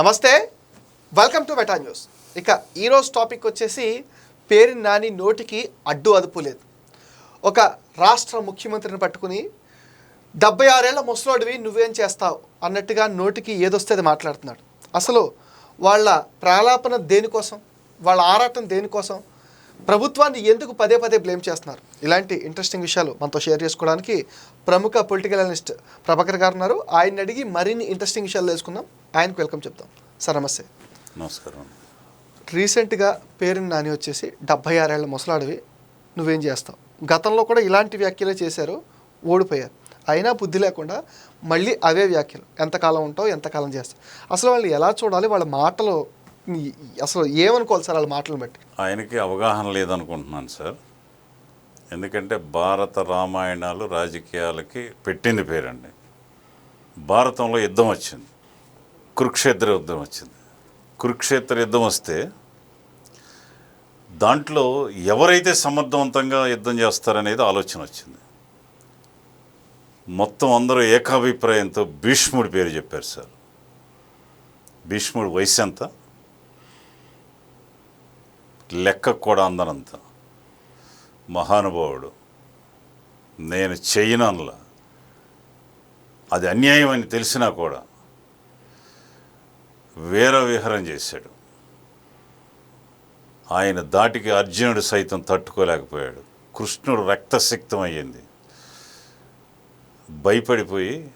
నమస్తే. Welcome to meta news ఇక ఈరోజు టాపిక్ వచ్చేసి పేరు నాని నోటికి అడ్డు అదుపు లేదు. ఒక రాష్ట్ర ముఖ్యమంత్రిని పట్టుకుని డెబ్బై ఆరేళ్ళ ముసలోడివి నువ్వేం చేస్తావు అన్నట్టుగా నోటికి ఏదొస్తే అది మాట్లాడుతున్నాడు. అసలు వాళ్ళ ప్రాలాపన దేనికోసం? వాళ్ళ ఆరాటం దేనికోసం? ప్రభుత్వాన్ని ఎందుకు పదే పదే బ్లేమ్ చేస్తున్నారు? ఇలాంటి ఇంట్రెస్టింగ్ విషయాలు మనతో షేర్ చేసుకోవడానికి ప్రముఖ పొలిటికల్ అనలిస్ట్ ప్రభాకర్ గారు ఉన్నారు. ఆయన అడిగి మరిన్ని ఇంట్రెస్టింగ్ విషయాలు తెలుసుకుందాం. ఆయనకు వెల్కమ్ చెప్తాం. సార్ నమస్తే. నమస్కారం. రీసెంట్గా పేరుని నాని వచ్చేసి డెబ్బై ఆరేళ్ళ ముసలాడివి. నువ్వేం చేస్తావు? గతంలో కూడా ఇలాంటి వ్యాఖ్యలే చేశారు. ఓడిపోయారు. అయినా బుద్ధి లేకుండా మళ్ళీ అవే వ్యాఖ్యలు. ఎంతకాలం ఉంటావు ఎంతకాలం చేస్తావు? అసలు వాళ్ళు ఎలా చూడాలి? వాళ్ళ మాటలు అసలు ఏమనుకోవాలి సార్ వాళ్ళ మాటలను బట్టి? ఆయనకి అవగాహన లేదనుకుంటున్నాను సార్. ఎందుకంటే భారత రామాయణాలు రాజకీయాలకి పెట్టింది పేరండి. భారతంలో యుద్ధం వచ్చింది. కురుక్షేత్ర యుద్ధం వచ్చింది. కురుక్షేత్ర యుద్ధం వస్తే దాంట్లో ఎవరైతే సమర్థవంతంగా యుద్ధం చేస్తారనేది ఆలోచన వచ్చింది. మొత్తం అందరూ ఏకాభిప్రాయంతో భీష్ముడి పేరు చెప్పారు సార్. భీష్ముడి వయసు ఎంత? లెక్క కూడా అందనంత. మహానుభావుడు నేను చేయనలా అది అన్యాయం అని తెలిసినా కూడా వీర విహారం చేశాడు. ఆయన దాటికి అర్జునుడు సైతం తట్టుకోలేకపోయాడు. కృష్ణుడు రక్తసిక్తం అయ్యింది. భయపడిపోయి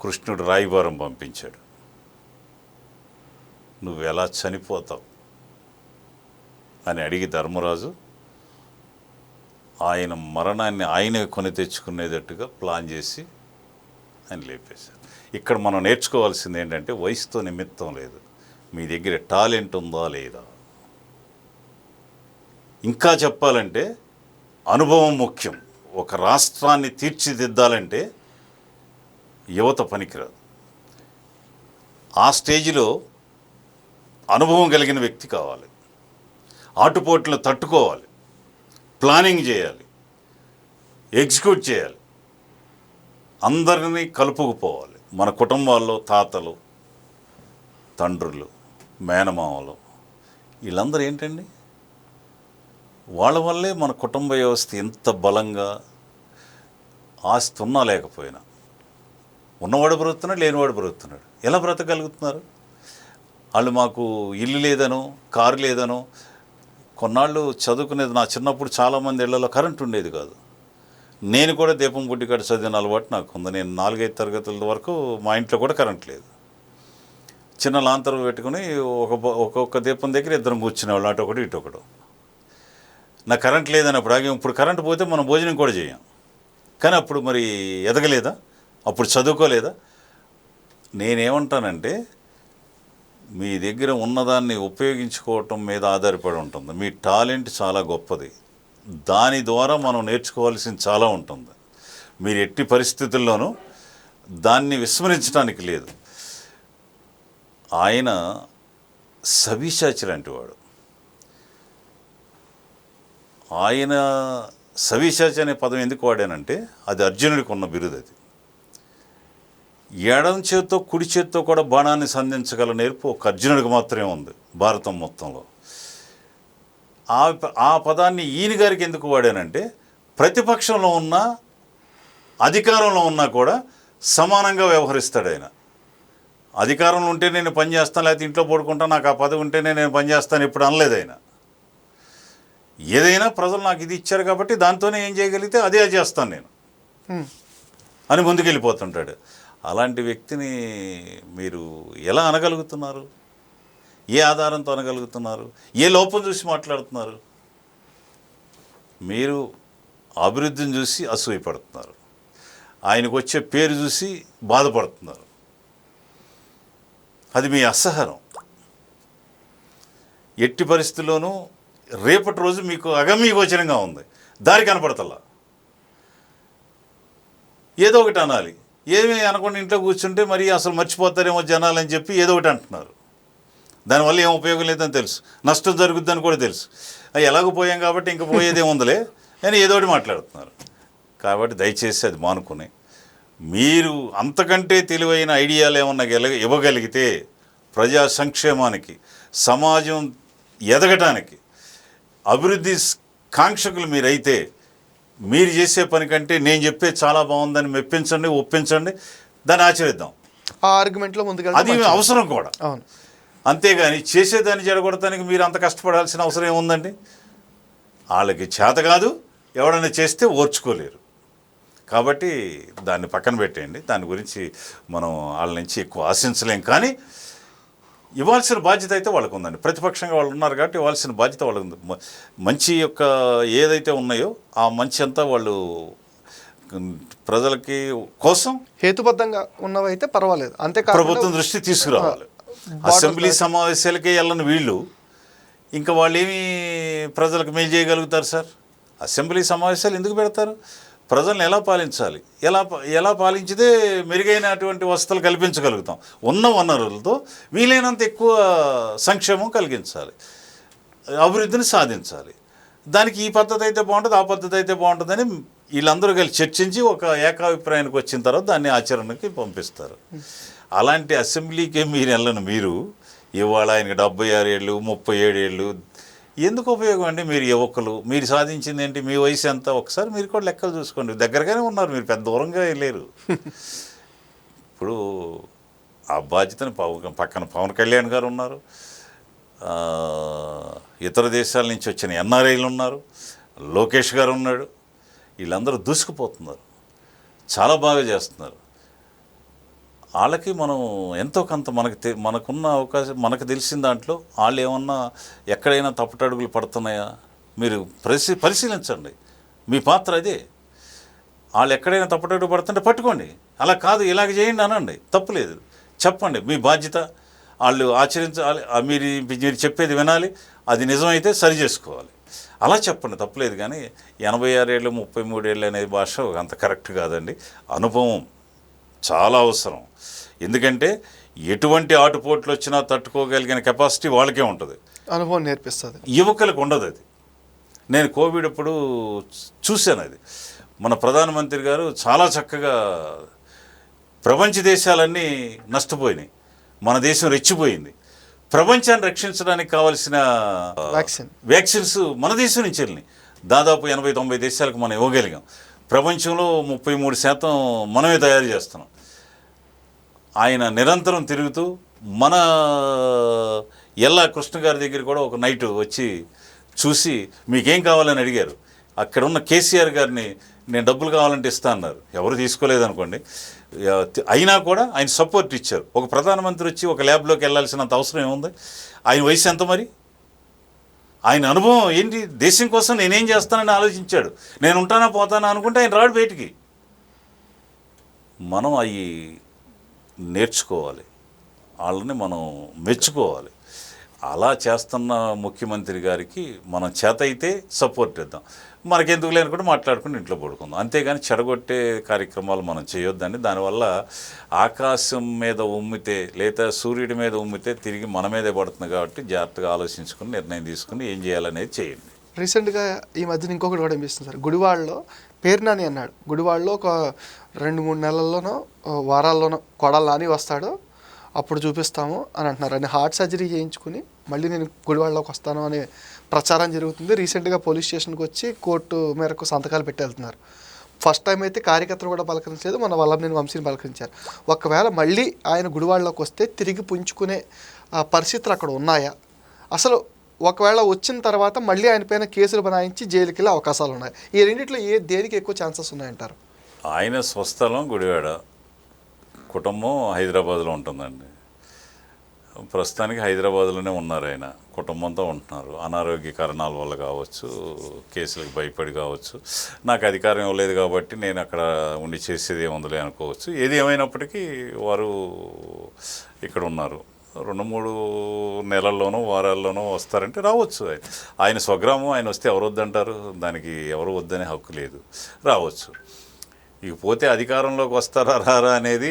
కృష్ణుడు రాయిబారం పంపించాడు. నువ్వు ఎలా చనిపోతావు? అని అడిగి ధర్మరాజు ఆయన మరణాన్ని ఆయనే కొని తెచ్చుకునేటట్టుగా ప్లాన్ చేసి ఆయన లేపేశారు. ఇక్కడ మనం నేర్చుకోవాల్సింది ఏంటంటే వయసుతో నిమిత్తం లేదు. మీ దగ్గర టాలెంట్ ఉందా లేదా? ఇంకా చెప్పాలంటే అనుభవం ముఖ్యం. ఒక రాష్ట్రాన్ని తీర్చిదిద్దాలంటే యువత పనికిరాదు. ఆ స్టేజ్లో అనుభవం కలిగిన వ్యక్తి కావాలి. ఆటుపోట్లు తట్టుకోవాలి. ప్లానింగ్ చేయాలి. ఎగ్జిక్యూట్ చేయాలి. అందరినీ కలుపుకుపోవాలి. మన కుటుంబాల్లో తాతలు తండ్రులు మేనమామలు వీళ్ళందరూ ఏంటండి? వాళ్ళ వల్లే మన కుటుంబ వ్యవస్థ ఎంత బలంగా ఆస్తి ఉన్నా లేకపోయినా. ఉన్నవాడు బ్రతుకుతున్నాడు లేనివాడు బ్రతుకుతున్నాడు. ఎలా బ్రతకగలుగుతున్నారు? వాళ్ళు మాకు ఇల్లు లేదనో కారు లేదనో కొన్నాళ్ళు చదువుకునేది నా చిన్నప్పుడు చాలామంది ఇళ్ళలో కరెంట్ ఉండేది కాదు. నేను కూడా దీపం బుడ్డి కాడ చదివిన అలవాటు నాకు ఉంది. నేను నాలుగైదు తరగతుల వరకు మా ఇంట్లో కూడా కరెంట్ లేదు. చిన్న లాంతరం పెట్టుకుని ఒక బ- ఒక్కొక్క దీపం దగ్గర ఇద్దరం కూర్చునేవాళ్ళు. అటు ఒకటి ఇటు ఒకటి. నా కరెంట్ లేదన్నప్పుడు ఆగి ఇప్పుడు కరెంట్ పోతే మనం భోజనం కూడా చేయం. కానీ అప్పుడు మరి ఎదగలేదా? అప్పుడు చదువుకోలేదా? నేనేమంటానంటే మీ దగ్గర ఉన్నదాన్ని ఉపయోగించుకోవటం మీద ఆధారపడి ఉంటుంది. మీ టాలెంట్ చాలా గొప్పది. దాని ద్వారా మనం నేర్చుకోవాల్సింది చాలా ఉంటుంది. మీరు ఎట్టి పరిస్థితుల్లోనూ దాన్ని విస్మరించడానికి లేదు. ఆయన సవిశాచి లాంటి వాడు. ఆయన సవిశాచి అనే పదం ఎందుకు వాడానంటే అది అర్జునుడికి ఉన్న బిరుదు అది. ఎడం చేత్తో కుడి చేత్తో కూడా బాణాన్ని సంధించగల నేర్పు ఒక అర్జునుడికి మాత్రమే ఉంది భారతం మొత్తంలో. ఆ ఆ పదాన్ని ఈయన గారికి ఎందుకు వాడానంటే ప్రతిపక్షంలో ఉన్న అధికారంలో ఉన్నా కూడా సమానంగా వ్యవహరిస్తాడు ఆయన. అధికారంలో ఉంటే నేను పని చేస్తాను లేకపోతే ఇంట్లో పడుకుంటా నాకు ఆ పదవి ఉంటేనే నేను పని చేస్తాను ఇప్పుడు అనలేదు ఆయన. ఏదైనా ప్రజలు నాకు ఇది ఇచ్చారు కాబట్టి దాంతోనే ఏం చేయగలిగితే అదే చేస్తాను నేను. అని ముందుకెళ్ళిపోతుంటాడు. అలాంటి వ్యక్తిని మీరు ఎలా అనగలుగుతున్నారు? ఏ ఆధారంతో అనగలుగుతున్నారు? ఏ లోపం చూసి మాట్లాడుతున్నారు? మీరు అభివృద్ధిని చూసి అసూయపడుతున్నారు. ఆయనకు వచ్చే పేరు చూసి బాధపడుతున్నారు. అది మీ అసహనం. ఎట్టి పరిస్థితుల్లోనూ రేపటి రోజు మీకు అగమ్యగోచరంగా ఉంది. దారి కనపడతలా. ఏదో ఒకటి అనాలి. ఏమీ అనకుండా ఇంట్లో కూర్చుంటే మరి అసలు మర్చిపోతారేమో జనాలు అని చెప్పి ఏదో ఒకటి అంటున్నారు. దానివల్ల ఏం ఉపయోగం లేదని తెలుసు. నష్టం జరుగుద్దని కూడా తెలుసు. అవి ఎలాగో పోయాం కాబట్టి ఇంక పోయేదే ఉందిలే అని ఏదో ఒకటి మాట్లాడుతున్నారు. కాబట్టి దయచేసి అది మానుకుని మీరు అంతకంటే తెలివైన ఐడియాలు ఏమన్నా గెల ఇవ్వగలిగితే ప్రజా సంక్షేమానికి సమాజం ఎదగటానికి అభివృద్ధి కాంక్షకులు మీరైతే మీరు చేసే పని కంటే నేను చెప్పే చాలా బాగుందని మెప్పించండి ఒప్పించండి దాన్ని ఆచరిద్దాం. ఆ ఆర్గ్యుమెంట్లో ముందుకెళ్తే అది. అవసరం కూడా. అవును. అంతేగాని చేసేదాన్ని జరగొడటానికి మీరు అంత కష్టపడాల్సిన అవసరం ఏముందండి? వాళ్ళకి చేత కాదు ఎవడైనా చేస్తే ఓర్చుకోలేరు. కాబట్టి దాన్ని పక్కన పెట్టేయండి. దాని గురించి మనం వాళ్ళ నుంచి ఎక్కువ ఆశించలేం. కానీ ఇవ్వాల్సిన బాధ్యత అయితే వాళ్ళకు ఉందండి. ప్రతిపక్షంగా వాళ్ళు ఉన్నారు కాబట్టి ఇవ్వాల్సిన బాధ్యత వాళ్ళకు ఉంది. మంచి యొక్క ఏదైతే ఉన్నాయో ఆ మంచి అంతా వాళ్ళు ప్రజలకి కోసం హేతుబద్ధంగా ఉన్నవైతే పర్వాలేదు. అంతేకాకుండా ప్రభుత్వం దృష్టి తీసుకురావాలి. అసెంబ్లీ సమావేశాలకే వెళ్ళని వీళ్ళు ఇంకా వాళ్ళు ఏమి ప్రజలకు మేలు చేయగలుగుతారు సార్? అసెంబ్లీ సమావేశాలు ఎందుకు పెడతారు? ప్రజల్ని ఎలా పాలించాలి? ఎలా ఎలా పాలించితే మెరుగైనటువంటి వసతులు కల్పించగలుగుతాం? ఉన్న వనరులతో వీలైనంత ఎక్కువ సంక్షేమం కలిగించాలి. అభివృద్ధిని సాధించాలి. దానికి ఈ పద్ధతి అయితే బాగుంటుంది ఆ పద్ధతి అయితే బాగుంటుందని వీళ్ళందరూ కలిసి చర్చించి ఒక ఏకాభిప్రాయానికి వచ్చిన తర్వాత దాన్ని ఆచరణకి పంపిస్తారు. అలాంటి అసెంబ్లీకి మీరు వెళ్ళను మీరు. ఇవాళ ఆయనకి డెబ్బై ఆరు ఏళ్ళు ముప్పై ఏడు ఏళ్ళు ఎందుకు ఉపయోగం అండి మీరు యువకులు మీరు సాధించింది ఏంటి? మీ వయసు ఎంత? ఒకసారి మీరు కూడా లెక్కలు చూసుకోండి. దగ్గరగానే ఉన్నారు మీరు పెద్ద దూరంగా లేరు. ఇప్పుడు ఆ బాధ్యతను పక్కన పవన్ కళ్యాణ్ గారు ఉన్నారు. ఇతర దేశాల నుంచి వచ్చిన ఎన్ఆర్ఐలు ఉన్నారు. లోకేష్ గారు ఉన్నాడు. వీళ్ళందరూ దూసుకుపోతున్నారు. చాలా బాగా చేస్తున్నారు. వాళ్ళకి మనం ఎంతో కొంత మనకి తె- మనకున్న అవకాశం మనకు తెలిసిన దాంట్లో వాళ్ళు ఏమన్నా ఎక్కడైనా తప్పుటడుగులు పడుతున్నాయా? మీరు పరిశీ పరిశీలించండి. మీ పాత్ర అదే. వాళ్ళు ఎక్కడైనా తప్పుటడుగు పడుతుంటే పట్టుకోండి. అలా కాదు ఇలాగ చేయండి అనండి. తప్పులేదు చెప్పండి మీ బాధ్యత. వాళ్ళు ఆచరించాలి మీరు మీరు చెప్పేది వినాలి. అది నిజమైతే సరి చేసుకోవాలి. అలా చెప్పండి తప్పులేదు కానీ ఎనభై ఆరేళ్ళు ముప్పై మూడేళ్ళు అనే భాష అంత కరెక్ట్ కాదండి. అనుభవం. చాలా అవసరం. ఎందుకంటే ఎటువంటి ఆటుపోట్లు వచ్చినా తట్టుకోగలిగిన కెపాసిటీ వాళ్ళకే ఉంటుంది. అనుభవం నేర్పిస్తుంది. యువకులకు ఉండదు అది. నేను కోవిడ్ అప్పుడు చూశాను అది. మన ప్రధానమంత్రి గారు చాలా చక్కగా ప్రపంచ దేశాలన్నీ నష్టపోయినాయి. మన దేశం రెచ్చిపోయింది. ప్రపంచాన్ని రక్షించడానికి కావలసిన వ్యాక్సిన్. వ్యాక్సిన్స్ మన దేశం నుంచి వెళ్ళినాయి. దాదాపు ఎనభై తొంభై దేశాలకు మనం ఇవ్వగలిగాం. ప్రపంచంలో ముప్పై మూడు శాతం మనమే తయారు చేస్తున్నాం. ఆయన నిరంతరం తిరుగుతూ మన ఎల్లా కృష్ణ గారి దగ్గర కూడా ఒక నైట్ వచ్చి చూసి మీకేం కావాలని అడిగారు. అక్కడ ఉన్న కేసీఆర్ గారిని నేను డబ్బులు కావాలంటే ఇస్తా అన్నారు. ఎవరు తీసుకోలేదనుకోండి. అయినా కూడా ఆయన సపోర్ట్ ఇచ్చారు. ఒక ప్రధానమంత్రి వచ్చి ఒక ల్యాబ్లోకి వెళ్ళాల్సినంత అవసరం ఏముంది? ఆయన వయసు ఎంత మరి? ఆయన అనుభవం ఏంటి? దేశం కోసం నేనేం చేస్తానని ఆలోచించాడు. నేను ఉంటానా పోతానా అనుకుంటే ఆయన రాడు బయటికి. మనం అవి నేర్చుకోవాలి. వాళ్ళని మనం మెచ్చుకోవాలి. అలా చేస్తున్న ముఖ్యమంత్రి గారికి మనం చేత అయితే సపోర్ట్ ఇద్దాం మనకెందుకు లేని కూడా మాట్లాడుకుని ఇంట్లో పడుకుందాం. అంతేగాని చెడగొట్టే కార్యక్రమాలు మనం చేయొద్దని దానివల్ల ఆకాశం మీద ఉమ్మితే లేదా సూర్యుడి మీద ఉమ్మితే తిరిగి మన మీదే పడుతుంది కాబట్టి జాగ్రత్తగా ఆలోచించుకుని నిర్ణయం తీసుకుని ఏం చేయాలనేది చేయండి. రీసెంట్గా ఈ మధ్యన ఇంకొకటి కూడా అనిపిస్తుంది సార్. గుడివాడలో పేరునాని అన్నాడు. గుడివాడలో ఒక రెండు మూడు నెలల్లోనో వారాల్లోనో కొడాలి అని వస్తాడు. అప్పుడు చూపిస్తాము అని అంటున్నారు. అని హార్ట్ సర్జరీ చేయించుకుని మళ్ళీ నేను గుడివాడలోకి వస్తాను అనే ప్రచారం జరుగుతుంది. రీసెంట్గా పోలీస్ స్టేషన్కి వచ్చి కోర్టు మేరకు సంతకాలు పెట్టేళ్తున్నారు. ఫస్ట్ టైం అయితే కార్యకర్తలు కూడా పలకరించలేదు. మన వల్ల నేను వంశీని పలకరించారు. ఒకవేళ మళ్ళీ ఆయన గుడివాడలోకి వస్తే తిరిగి పుంజుకునే ఆ, పరిస్థితులు అక్కడ ఉన్నాయా? అసలు ఒకవేళ వచ్చిన తర్వాత మళ్ళీ ఆయన పైన కేసులు బనాయించి జైలుకి వెళ్ళే అవకాశాలు ఉన్నాయి. ఈ రెండిట్లో ఏ దేనికి ఎక్కువ ఛాన్సెస్ ఉన్నాయంటారు? ఆయన స్వస్థలం గుడివాడ. కుటుంబం హైదరాబాద్లో ఉంటుందండి. ప్రస్తుతానికి హైదరాబాద్లోనే ఉన్నారు ఆయన. కుటుంబంతో ఉంటున్నారు. అనారోగ్య కారణాల వల్ల కావచ్చు కేసులకు భయపడి కావచ్చు. నాకు అధికారం ఇవ్వలేదు కాబట్టి నేను అక్కడ ఉండి చేసేది ఏముందిలే అనుకోవచ్చు. ఏది ఏమైనప్పటికీ వారు ఇక్కడ ఉన్నారు. రెండు మూడు నెలల్లోనో వారాల్లోనో వస్తారంటే రావచ్చు. ఆయన ఆయన స్వగ్రామం ఆయన వస్తే ఎవరు వద్దంటారు? దానికి ఎవరు వద్దనే హక్కు లేదు. రావచ్చు. ఇక పోతే అధికారంలోకి వస్తారా రారా అనేది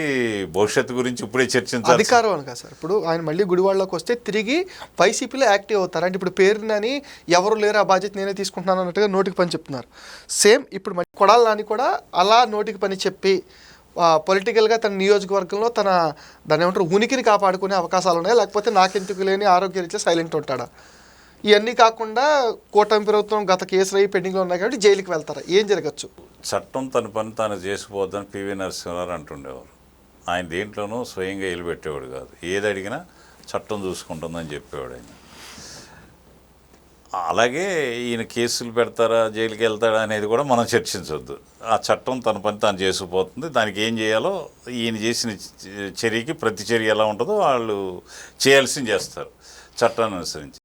భవిష్యత్తు గురించి ఇప్పుడే చర్చించాలి అధికారం అని సార్. ఇప్పుడు ఆయన మళ్ళీ గుడివాడలోకి వస్తే తిరిగి వైసీపీలో యాక్టివ్ అవుతారు. అంటే ఇప్పుడు పేరునని ఎవరు లేరు ఆ బాధ్యత నేనే తీసుకుంటున్నాను అన్నట్టుగా నోటికి పని చెప్తున్నారు. సేమ్ ఇప్పుడు మళ్ళీ కొడాలి నాని కూడా అలా నోటికి పని చెప్పి పొలిటికల్గా తన నియోజకవర్గంలో తన దాని ఏమంటారు ఉనికిని కాపాడుకునే అవకాశాలు ఉన్నాయి. లేకపోతే నాకెందుకు లేని ఆరోగ్య రీత్యా సైలెంట్ ఉంటాడా? ఇవన్నీ కాకుండా కూటమి ప్రభుత్వం గత కేసులు అయ్యి పెండింగ్లో ఉన్నాయి కాబట్టి జైలుకి వెళ్తారా. ఏం జరగచ్చు? చట్టం తన పని తాను చేసుకుపోద్దని పివి నరసింహారావు అంటుండేవారు. ఆయన దేంట్లోనూ స్వయంగా ఏలు పెట్టేవాడు కాదు. ఏది అడిగినా చట్టం చూసుకుంటుందని చెప్పేవాడు ఆయన. అలాగే ఈయన కేసులు పెడతారా జైలుకి వెళ్తాడా అనేది కూడా మనం చర్చించవద్దు ఆ చట్టం తన పని తాను చేసుకుపోతుంది. దానికి ఏం చేయాలో ఈయన చేసిన చర్యకి ప్రతి చర్య ఎలా ఉంటుందో వాళ్ళు చేయాల్సింది చేస్తారు. చట్టాన్ని అనుసరించి.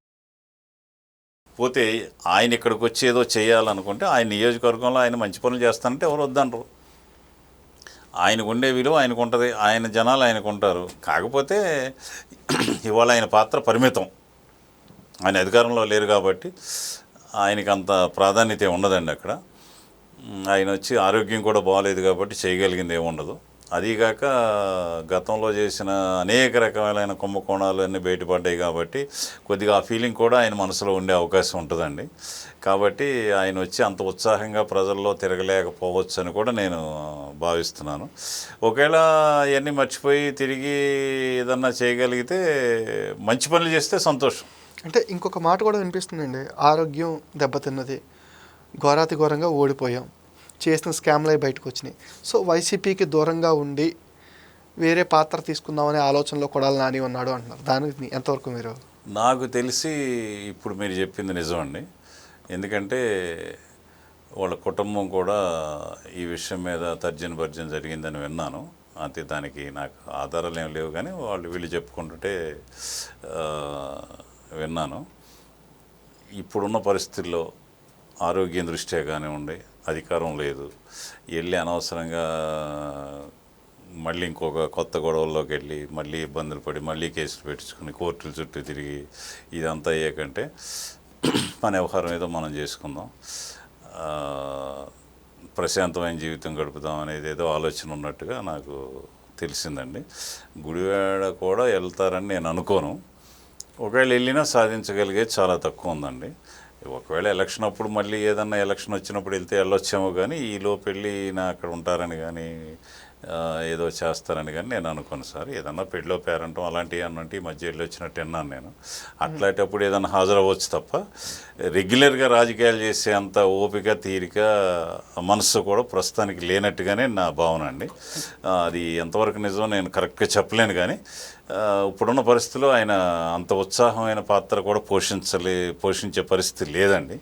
పోతే ఆయన ఇక్కడికి వచ్చి ఏదో చేయాలనుకుంటే ఆయన నియోజకవర్గంలో ఆయన మంచి పనులు చేస్తానంటే ఎవరు వద్దనరు. ఆయనకు ఉండే విలువ ఆయనకు ఉంటుంది ఆయన జనాలు ఆయనకు ఉంటారు. కాకపోతే ఇవాళ ఆయన పాత్ర పరిమితం. ఆయన అధికారంలో లేరు కాబట్టి ఆయనకి అంత ప్రాధాన్యత ఉండదండి అక్కడ. ఆయన వచ్చి ఆరోగ్యం కూడా బాగాలేదు కాబట్టి చేయగలిగింది ఏముండదు. అదీగాక గతంలో చేసిన అనేక రకమైన కుంభకోణాలు అన్నీ బయటపడ్డాయి కాబట్టి కొద్దిగా ఆ ఫీలింగ్ కూడా ఆయన మనసులో ఉండే అవకాశం ఉంటుందండి. కాబట్టి ఆయన వచ్చి అంత ఉత్సాహంగా ప్రజల్లో తిరగలేకపోవచ్చు అని కూడా నేను భావిస్తున్నాను. ఒకవేళ ఇవన్నీ మర్చిపోయి తిరిగి ఏదన్నా చేయగలిగితే మంచి పనులు చేస్తే సంతోషం. అంటే ఇంకొక మాట కూడా వినిపిస్తుందండి. ఆరోగ్యం దెబ్బతిన్నది. ఘోరాతి ఘోరంగా ఓడిపోయాం. చేసిన స్కామ్లు అవి బయటకు వచ్చినాయి సో వైసీపీకి దూరంగా ఉండి వేరే పాత్ర తీసుకుందామనే ఆలోచనలో కొడాలి నాని ఉన్నాడు అంటున్నారు. దానికి ఎంతవరకు మీరు? నాకు తెలిసి ఇప్పుడు మీరు చెప్పింది నిజమండి ఎందుకంటే వాళ్ళ కుటుంబం కూడా ఈ విషయం మీద తర్జన భర్జన జరిగిందని విన్నాను. అంతే దానికి నాకు ఆధారాలు ఏం లేవు కానీ వాళ్ళు వీళ్ళు చెప్పుకుంటుంటే విన్నాను. ఇప్పుడున్న పరిస్థితుల్లో ఆరోగ్యం దృష్ట్యా కానివ్వండి అధికారం లేదు. వెళ్ళి అనవసరంగా మళ్ళీ ఇంకొక కొత్త గొడవల్లోకి వెళ్ళి మళ్ళీ ఇబ్బందులు పడి మళ్ళీ కేసులు పెట్టించుకుని కోర్టుల చుట్టూ తిరిగి ఇదంతా అయ్యాకంటే మన వ్యవహారం ఏదో మనం చేసుకుందాం. ప్రశాంతమైన జీవితం గడుపుదాం అనేది ఏదో ఆలోచన ఉన్నట్టుగా నాకు తెలిసిందండి. గుడివాడ కూడా వెళ్తారని నేను అనుకోను. ఒకవేళ వెళ్ళినా సాధించగలిగేది చాలా తక్కువ ఉందండి. ఒకవేళ ఎలక్షన్ అప్పుడు మళ్ళీ ఏదన్నా ఎలక్షన్ వచ్చినప్పుడు వెళ్తే వెళ్ళొచ్చేమో కానీ ఈలోపు వెళ్ళి నా అక్కడ ఉంటారని కానీ ఏదో చేస్తారని కానీ నేను అనుకోను సార్. ఏదన్నా పెళ్ళో పేరంటం అలాంటివి అన్నంటే ఈ మధ్య వెళ్ళి వచ్చినట్టు విన్నాను నేను. అట్లాంటప్పుడు ఏదన్నా హాజరవ్వచ్చు తప్ప రెగ్యులర్గా రాజకీయాలు చేసే అంత ఓపిక తీరిక మనస్సు కూడా ప్రస్తుతానికి లేనట్టుగానే నా భావన అండి. అది ఎంతవరకు నిజం నేను కరెక్ట్గా చెప్పలేను కానీ ఇప్పుడున్న పరిస్థితిలో ఆయన అంత ఉత్సాహమైన పాత్ర కూడా పోషించలే పోషించే పరిస్థితి లేదండి.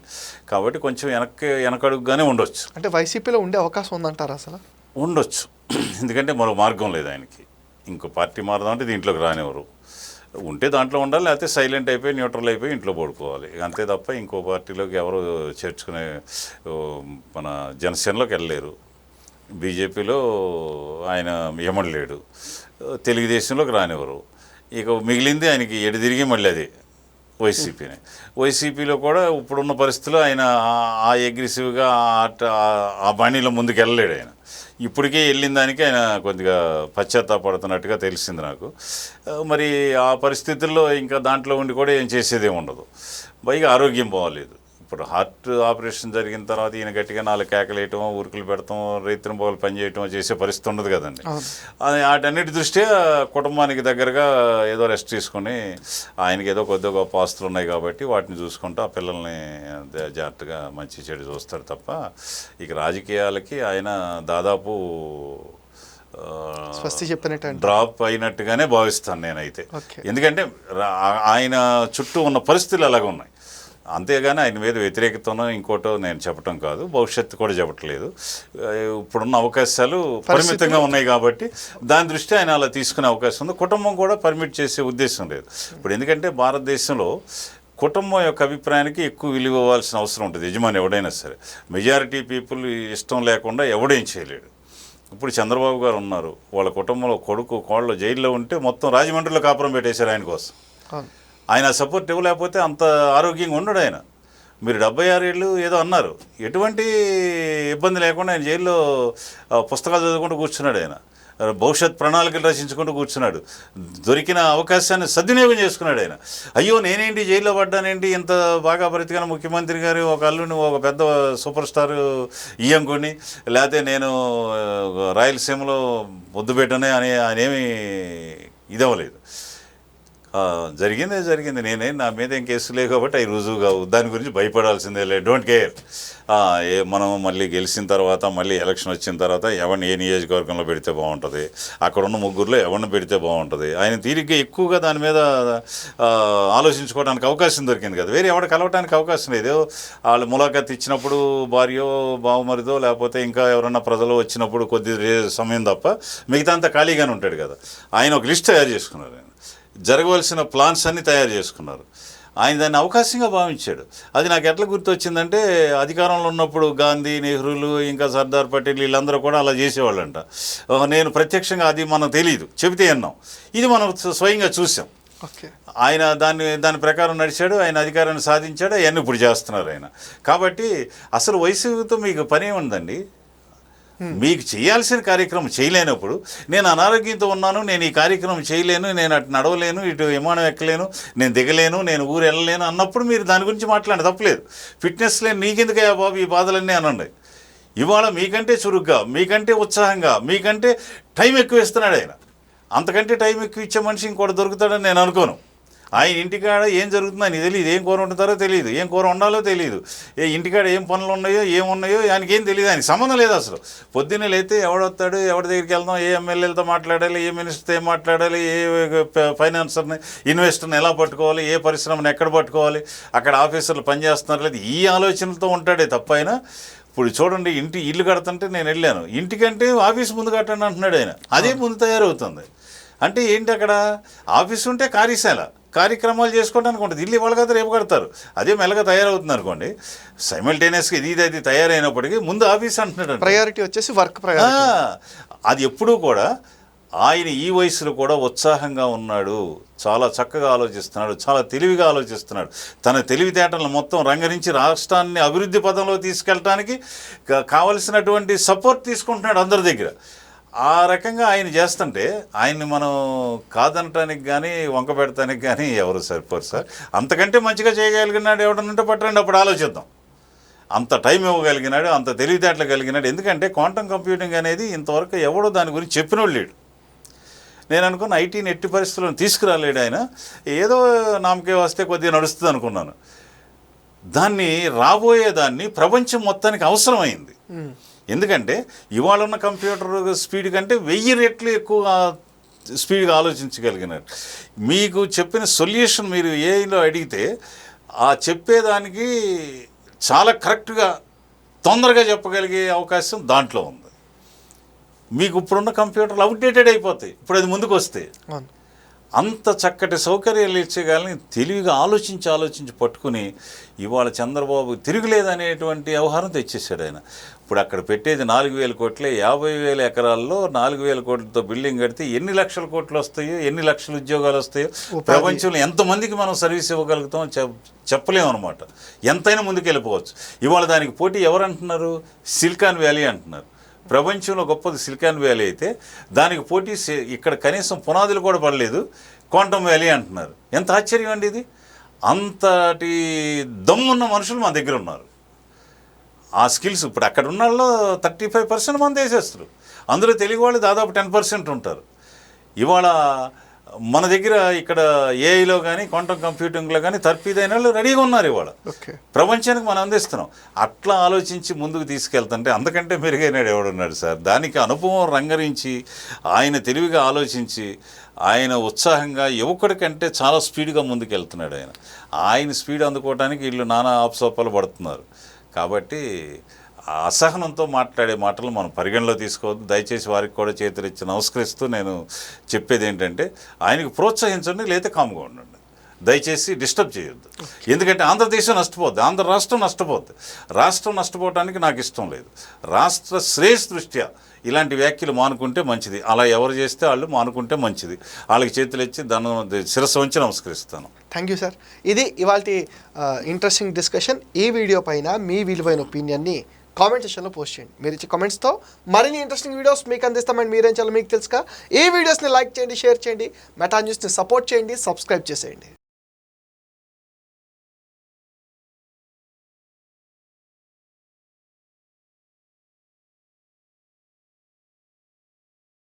కాబట్టి కొంచెం వెనక్కి వెనకడుగుగానే ఉండొచ్చు. అంటే వైసీపీలో ఉండే అవకాశం ఉందంటారా అసలు? ఉండొచ్చు. ఎందుకంటే మరో మార్గం లేదు ఆయనకి. ఇంకో పార్టీ మారదాం అంటే దీంట్లోకి రానివ్వరు. ఉంటే దాంట్లో ఉండాలి లేకపోతే సైలెంట్ అయిపోయి న్యూట్రల్ అయిపోయి ఇంట్లో పడుకోవాలి. అంతే తప్ప ఇంకో పార్టీలోకి ఎవరు చేర్చుకునే మన జనసేనలోకి వెళ్ళలేరు. బీజేపీలో ఆయన ఏమడలేడు తెలుగుదేశంలోకి రానివ్వరు. ఇక మిగిలింది ఆయనకి ఎడు తిరిగి మళ్ళీ అదే. వైసీపీని. వైసీపీలో కూడా ఇప్పుడున్న పరిస్థితిలో ఆయన ఆ- అగ్రెసివ్గా ఆ- బాణీలో ముందుకు వెళ్ళలేడు ఆయన. ఇప్పటికే వెళ్ళిన దానికి ఆయన కొద్దిగా పశ్చాత్తాపడుతున్నట్టుగా తెలిసింది నాకు. మరి ఆ పరిస్థితుల్లో ఇంకా దాంట్లో ఉండి కూడా ఏం చేసేదే ఉండదు. పైగా ఆరోగ్యం బాగోలేదు. ఇప్పుడు హార్ట్ ఆపరేషన్ జరిగిన తర్వాత ఈయన గట్టిగా నాలుగు కేకలేయటం ఉరుకులు పెడతాం రైతుల పోలు పనిచేయటం చేసే పరిస్థితి ఉండదు కదండి. అది వాటన్నిటి దృష్ట్యా కుటుంబానికి దగ్గరగా ఏదో రెస్ట్ తీసుకొని ఆయనకి ఏదో కొద్దిగా గొప్ప ఆస్తులు ఉన్నాయి కాబట్టి వాటిని చూసుకుంటూ ఆ పిల్లల్ని జాగ్రత్తగా మంచి చెడు చూస్తారు తప్ప ఇక రాజకీయాలకి ఆయన దాదాపు స్వస్తి చెప్పినట్టు డ్రాప్ అయినట్టుగానే భావిస్తాను నేనైతే. ఎందుకంటే ఆయన చుట్టూ ఉన్న పరిస్థితులు అలాగ ఉన్నాయి అంతేగాని ఆయన మీద వ్యతిరేకతనో ఇంకోటో నేను చెప్పటం కాదు. భవిష్యత్తు కూడా చెప్పట్లేదు. ఇప్పుడున్న అవకాశాలు పరిమితంగా ఉన్నాయి కాబట్టి దాని దృష్ట్యా ఆయన అలా తీసుకునే అవకాశం ఉంది. కుటుంబం కూడా పర్మిట్ చేసే ఉద్దేశం లేదు. ఇప్పుడు ఎందుకంటే భారతదేశంలో కుటుంబం యొక్క అభిప్రాయానికి ఎక్కువ విలువ ఇవ్వాల్సిన అవసరం ఉంటుంది. యజమాని ఎవడైనా సరే. మెజారిటీ పీపుల్ ఇష్టం లేకుండా ఎవడేం చేయలేడు. ఇప్పుడు చంద్రబాబు గారు ఉన్నారు. వాళ్ళ కుటుంబంలో కొడుకు కోళ్ళు జైల్లో ఉంటే మొత్తం రాజమండ్రిలో కాపురం పెట్టేశారు ఆయన కోసం. ఆయన సపోర్ట్ ఇవ్వలేకపోతే అంత ఆరోగ్యంగా ఉండడు ఆయన. మీరు డెబ్బై ఏళ్ళు ఏదో అన్నారు. ఎటువంటి ఇబ్బంది లేకుండా ఆయన జైల్లో పుస్తకాలు చదువుకుంటూ కూర్చున్నాడు ఆయన. భవిష్యత్ ప్రణాళికలు రచించుకుంటూ కూర్చున్నాడు. దొరికిన అవకాశాన్ని సద్వినియోగం చేసుకున్నాడు ఆయన. అయ్యో నేనేంటి జైల్లో పడ్డానేంటి? ఇంత బాగా బ్రతికిన ముఖ్యమంత్రి గారు ఒక అల్లుని ఒక పెద్ద సూపర్ స్టార్ ఇయ్యంకొని లేకపోతే నేను రాయలసీమలో ముద్దు పెట్టనే అని ఆయన ఏమీ ఇదవ్వలేదు. జరిగిందే జరిగింది. నేనే నా మీద ఏం కేసు లేవు కాబట్టి అవి రుజువు కావు దాని గురించి భయపడాల్సిందే లే డోంట్ కేర్ ఏ మనం మళ్ళీ గెలిచిన తర్వాత మళ్ళీ ఎలక్షన్ వచ్చిన తర్వాత ఎవరిని ఏ నియోజకవర్గంలో పెడితే బాగుంటుంది? అక్కడ ఉన్న ముగ్గురులో ఎవరిని పెడితే బాగుంటుంది? ఆయన తీరిగ్గా ఎక్కువగా దాని మీద ఆలోచించుకోవడానికి అవకాశం దొరికింది కదా. వేరే ఎవరు కలవడానికి అవకాశం లేదు. వాళ్ళు ములాఖత్ ఇచ్చినప్పుడు భార్యో బావమరిదో లేకపోతే ఇంకా ఎవరన్నా ప్రజలు వచ్చినప్పుడు కొద్ది సమయం తప్ప మిగతా అంతా ఖాళీగానే ఉంటాడు కదా. ఆయన ఒక లిస్ట్ తయారు చేసుకున్నారు ఆయన. జరగవలసిన ప్లాన్స్ అన్ని తయారు చేసుకున్నారు. ఆయన దాన్ని అవకాశంగా భావించాడు. అది నాకు ఎట్లా గుర్తొచ్చిందంటే అధికారంలో ఉన్నప్పుడు గాంధీ నెహ్రూలు ఇంకా సర్దార్ పటేల్ వీళ్ళందరూ కూడా అలా చేసేవాళ్ళంట. నేను ప్రత్యక్షంగా అది మనకు తెలియదు చెబితే విన్నాం. ఇది మనం స్వయంగా చూసాం. ఓకే. ఆయన దాన్ని దాని ప్రకారం నడిచాడు ఆయన అధికారాన్ని సాధించాడు అవన్నీ ఇప్పుడు చేస్తున్నారు ఆయన. కాబట్టి అసలు వయసుతో మీకు పని ఉందండి Hmm. మీకు చేయాల్సిన కార్యక్రమం చేయలేనప్పుడు నేను అనారోగ్యంతో ఉన్నాను నేను ఈ కార్యక్రమం చేయలేను నేను అటు నడవలేను ఇటు విమానం ఎక్కలేను నేను దిగలేను నేను ఊరు వెళ్ళలేను అన్నప్పుడు మీరు దాని గురించి మాట్లాడండి తప్పలేదు. ఫిట్నెస్ లేని నీకెందుకయ్యా బాబు ఈ బాధలన్నీ అనండి. ఇవాళ మీకంటే చురుగ్గా మీకంటే ఉత్సాహంగా మీకంటే టైం ఎక్కువ ఇస్తున్నాడు ఆయన. అంతకంటే టైం ఎక్కువ ఇచ్చే మనిషి ఇంకోటి దొరుకుతాడని నేను అనుకోను. ఆయన ఇంటికాడ ఏం జరుగుతుందో ఆయన తెలియదు. ఏం కూర వండుతారో తెలియదు. ఏం కూర వండాలో తెలియదు. ఏ ఇంటికాడ ఏం పనులు ఉన్నాయో ఏమున్నాయో ఆయనకి ఏం తెలియదు. ఆయనకి సంబంధం లేదు అసలు. పొద్దున్నే లేతే ఎవడొస్తాడు ఎవరి దగ్గరికి వెళ్దాం ఏ ఎమ్మెల్యేలతో మాట్లాడాలి ఏ మినిస్టర్తో ఏం మాట్లాడాలి ఏ ఫైనాన్సర్ని ఇన్వెస్టర్ని ఎలా పట్టుకోవాలి ఏ పరిశ్రమను ఎక్కడ పట్టుకోవాలి అక్కడ ఆఫీసర్లు పనిచేస్తున్నారు లేదు ఈ ఆలోచనలతో ఉంటాడే తప్ప ఆయన. ఇప్పుడు చూడండి ఇంటి ఇల్లు కడుతుంటే నేను వెళ్ళాను. ఇంటికంటే ఆఫీస్ ముందు కట్టండి అంటున్నాడు ఆయన. అదే ముందు తయారవుతుంది. అంటే ఏంటి అక్కడ? ఆఫీస్ ఉంటే కార్యశాల కార్యక్రమాలు చేసుకోవడానికి ఉంటుంది ఇల్లు ఇవాళ కదా రేపు కడతారు. అదే మెల్లగా తయారవుతుంది అనుకోండి. సైమల్టేనియస్గా ఇది ఇది అది తయారైనప్పటికీ ముందు ఆఫీస్ అంటున్నాడు అంట. ప్రయారిటీ వచ్చేసి వర్క్ అది ఎప్పుడూ కూడా ఆయన ఈ వయసులో కూడా ఉత్సాహంగా ఉన్నాడు. చాలా చక్కగా ఆలోచిస్తున్నాడు. చాలా తెలివిగా ఆలోచిస్తున్నాడు. తన తెలివితేటలను మొత్తం రంగరించి రాష్ట్రాన్ని అభివృద్ధి పదంలో తీసుకెళ్ళటానికి కా- కావలసినటువంటి సపోర్ట్ తీసుకుంటున్నాడు అందరి దగ్గర. ఆ రకంగా ఆయన చేస్తుంటే ఆయన్ని మనం కాదనటానికి కానీ వంక పెడటానికి కానీ ఎవరు సరిపోరు సార్. అంతకంటే మంచిగా చేయగలిగినాడు ఎవడనంటే పట్టండి అప్పుడు ఆలోచిద్దాం. అంత టైం ఇవ్వగలిగినాడు అంత తెలివితేటలు కలిగినాడు. ఎందుకంటే క్వాంటమ్ కంప్యూటింగ్ అనేది ఇంతవరకు ఎవడో దాని గురించి చెప్పినోడు లేడు. నేను అనుకున్న ఐటీని ఎట్టి పరిస్థితులను తీసుకురాలేడు ఆయన. ఏదో నామకే వస్తే కొద్దిగా నడుస్తుంది అనుకున్నాను. దాన్ని రాబోయే దాన్ని ప్రపంచం మొత్తానికి అవసరమైంది. ఎందుకంటే ఇవాళ ఉన్న కంప్యూటర్ స్పీడ్ కంటే వెయ్యి రెట్లు ఎక్కువ స్పీడ్గా ఆలోచించగలిగినారు. మీకు చెప్పిన సొల్యూషన్ మీరు ఏఐలో అడిగితే ఆ చెప్పేదానికి చాలా కరెక్ట్గా తొందరగా చెప్పగలిగే అవకాశం దాంట్లో ఉంది. మీకు ఇప్పుడున్న కంప్యూటర్లు అప్డేటెడ్ అయిపోతాయి. ఇప్పుడు అది ముందుకు వస్తే అంత చక్కటి సౌకర్యాలు ఇచ్చేగాలని తెలివిగా ఆలోచించి ఆలోచించి పట్టుకుని ఇవాళ చంద్రబాబు తిరుగులేదనేటువంటి వ్యవహారం తెచ్చేసాడు ఆయన. ఇప్పుడు అక్కడ పెట్టేది నాలుగు వేల కోట్లే యాభై వేల ఎకరాల్లో నాలుగు వేల కోట్లతో బిల్డింగ్ కడితే ఎన్ని లక్షల కోట్లు వస్తాయో ఎన్ని లక్షల ఉద్యోగాలు వస్తాయో. ప్రపంచంలో ఎంతమందికి మనం సర్వీస్ ఇవ్వగలుగుతాం చెప్ చెప్పలేము అనమాట ఎంతైనా ముందుకు వెళ్ళిపోవచ్చు ఇవాళ దానికి పోటీ ఎవరు అంటున్నారు సిలికాన్ వ్యాలీ అంటున్నారు. ప్రపంచంలో గొప్పది సిలికాన్ వ్యాలీ అయితే దానికి పోటీ ఇక్కడ కనీసం పునాదులు కూడా పడలేదు. క్వాంటమ్ వ్యాలీ అంటున్నారు. ఎంత ఆశ్చర్యం అండి ఇది? అంతటి దమ్మున్న మనుషులు మన దగ్గర ఉన్నారు. ఆ స్కిల్స్ ఇప్పుడు అక్కడ ఉన్న వాళ్ళు థర్టీ ఫైవ్ పర్సెంట్ మంది వేసేస్తారు. అందులో తెలుగు వాళ్ళు దాదాపు టెన్ పర్సెంట్ ఉంటారు. ఇవాళ మన దగ్గర ఇక్కడ ఏఐలో కానీ క్వాంటమ్ కంప్యూటింగ్లో కానీ తర్ఫీదైన వాళ్ళు రెడీగా ఉన్నారు ఇవాళ. ఓకే. ప్రపంచానికి మనం అందిస్తున్నాం. అట్లా ఆలోచించి ముందుకు తీసుకెళ్తుంటే అంతకంటే మెరుగైనాడు ఎవడున్నాడు సార్? దానికి అనుభవం రంగరించి ఆయన తెలివిగా ఆలోచించి ఆయన ఉత్సాహంగా యువకుడి కంటే చాలా స్పీడ్గా ముందుకు వెళ్తున్నాడు ఆయన. ఆయన స్పీడ్ అందుకోవడానికి వీళ్ళు నానా ఆప్సోపాలు పడుతున్నారు. కాబట్టి అసహనంతో మాట్లాడే మాటలు మనం పరిగణలో తీసుకోవద్దు. దయచేసి వారికి కూడా చేతులిచ్చి నమస్కరిస్తూ నేను చెప్పేది ఏంటంటే ఆయనకు ప్రోత్సహించండి లేదా కామ్గా ఉండండి. దయచేసి డిస్టర్బ్ చేయొద్దు. ఎందుకంటే ఆంధ్రదేశం నష్టపోద్ది ఆంధ్ర రాష్ట్రం నష్టపోద్ది. రాష్ట్రం నష్టపోవడానికి నాకు ఇష్టం లేదు. రాష్ట్ర శ్రేయస్ దృష్ట్యా ఇలాంటి వ్యాఖ్యలు మానుకుంటే మంచిది. అలా ఎవరు చేస్తే వాళ్ళు మానుకుంటే మంచిది. వాళ్ళకి చేతులు ఇచ్చి దాన్ని శిరస్సు వంచి నమస్కరిస్తాను. Thank you sir. ఇది ఇవాళ ఇంట్రెస్టింగ్ డిస్కషన్. ఈ వీడియో పైన మీ విలువైన ఒపీనియన్ని కామెంట్ సెషన్లో పోస్ట్ చేయండి. మీరు ఇచ్చే కామెంట్స్తో మరిన్ని ఇంట్రెస్టింగ్ వీడియోస్ మీకు అందిస్తామని మీరేం చేయాలో మీకు తెలుసుక ఈ వీడియోస్ని లైక్ చేయండి షేర్ చేయండి. మెటా న్యూస్ని సపోర్ట్ చేయండి సబ్స్క్రైబ్ చేసేయండి.